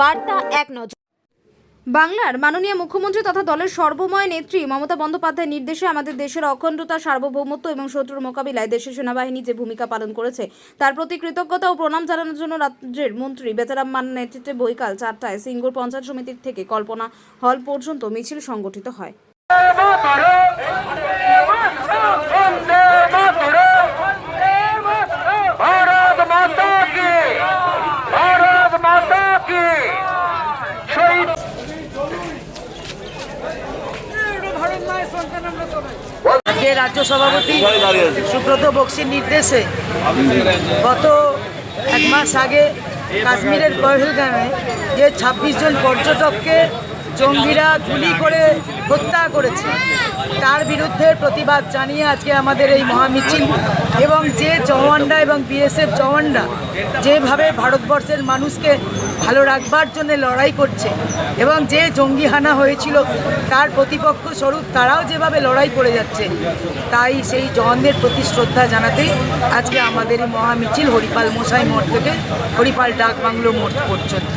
বার্তা এক নজর। বাংলার মাননীয় মুখ্যমন্ত্রী তথা দলের সর্বময় নেত্রী মমতা বন্দ্যোপাধ্যায়ের নির্দেশে আমাদের দেশের অখণ্ডতা সার্বভৌমত্ব এবং শত্রুর মোকাবিলায় দেশের সেনাবাহিনী যে ভূমিকা পালন করেছে তার প্রতি কৃতজ্ঞতা ও প্রণাম জানানোর জন্য রাজ্যের মন্ত্রী বেচারাম মান নেতৃত্বে বৈকাল চারটায় সিঙ্গুর পঞ্চায়েত সমিতির থেকে কল্পনা হল পর্যন্ত মিছিল সংগঠিত হয়। কে শহীদ আজকে রাজ্য সভাপতি সুব্রত বক্সির নির্দেশে গত এক মাস আগে কাশ্মীরের পহেলগামে যে ২৬ জন পর্যটককে জঙ্গিরা গুলি করে হত্যা করেছে। তার বিরুদ্ধে প্রতিবাদ জানিয়ে আজকে আমাদের এই মহামিছিল এবং যে জওয়ানরা এবং বিএসএফ জওয়ানরা যেভাবে ভারতবর্ষের মানুষকে ভালো রাখবার জন্য লড়াই করছে এবং যে জঙ্গি হানা হয়েছিল তার প্রতিপক্ষ স্বরূপ তারাও যেভাবে লড়াই করে যাচ্ছে, তাই সেই জওয়ানদের প্রতি শ্রদ্ধা জানাতেই আজকে আমাদের এই মহামিছিল হরিপাল মশাই মোড় থেকে হরিপাল ডাক বাংলো মোড় পর্যন্ত।